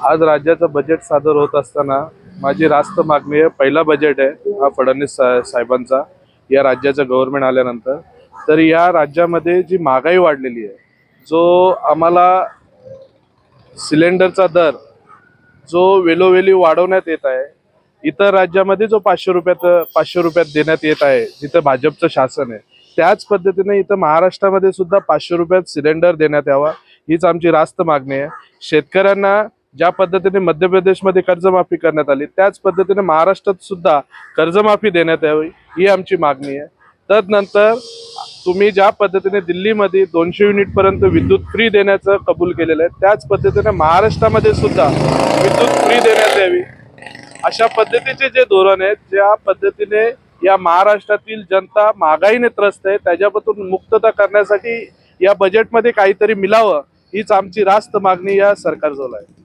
आज राज्याचं बजेट सादर होत असताना माझी रास्त मागणी आहे पहिला बजेट आहे हा फडणवीस सा- साहेबांचा या राज्याचं गव्हर्नमेंट आल्यानंतर. तर या राज्यामध्ये जी महागाई वाढलेली आहे जो आम्हाला सिलेंडरचा दर जो वेलोवेली वाढवण्यात येत आहे इतर राज्यामध्ये जो पाचशे रुपयात पाचशे रुपयात देण्यात येत आहे जिथं भाजपचं शासन आहे त्याच पद्धतीने इथं महाराष्ट्रामध्ये सुद्धा पाचशे रुपयात सिलेंडर देण्यात यावा हीच आमची रास्त मागणी आहे. शेतकऱ्यांना ज्या पद्धतीने मध्य प्रदेशमध्ये कर्जमाफी करण्यात आली त्याच पद्धतीने महाराष्ट्रात सुद्धा कर्जमाफी देण्यात यावी ही आमची मागणी आहे. तदनंतर तुम्ही ज्या पद्धतीने दिल्लीमध्ये दोनशे युनिटपर्यंत विद्युत फ्री देण्याचं कबूल केलेलं आहे त्याच पद्धतीने महाराष्ट्रामध्ये सुद्धा विद्युत फ्री देण्यात यावी. अशा पद्धतीचे जे धोरण आहे ज्या पद्धतीने या महाराष्ट्रातील जनता महागाईने त्रस्त आहे त्याच्यापासून मुक्तता करण्यासाठी या बजेटमध्ये काहीतरी मिळावं हीच आमची रास्त मागणी या सरकारजवळ आहे.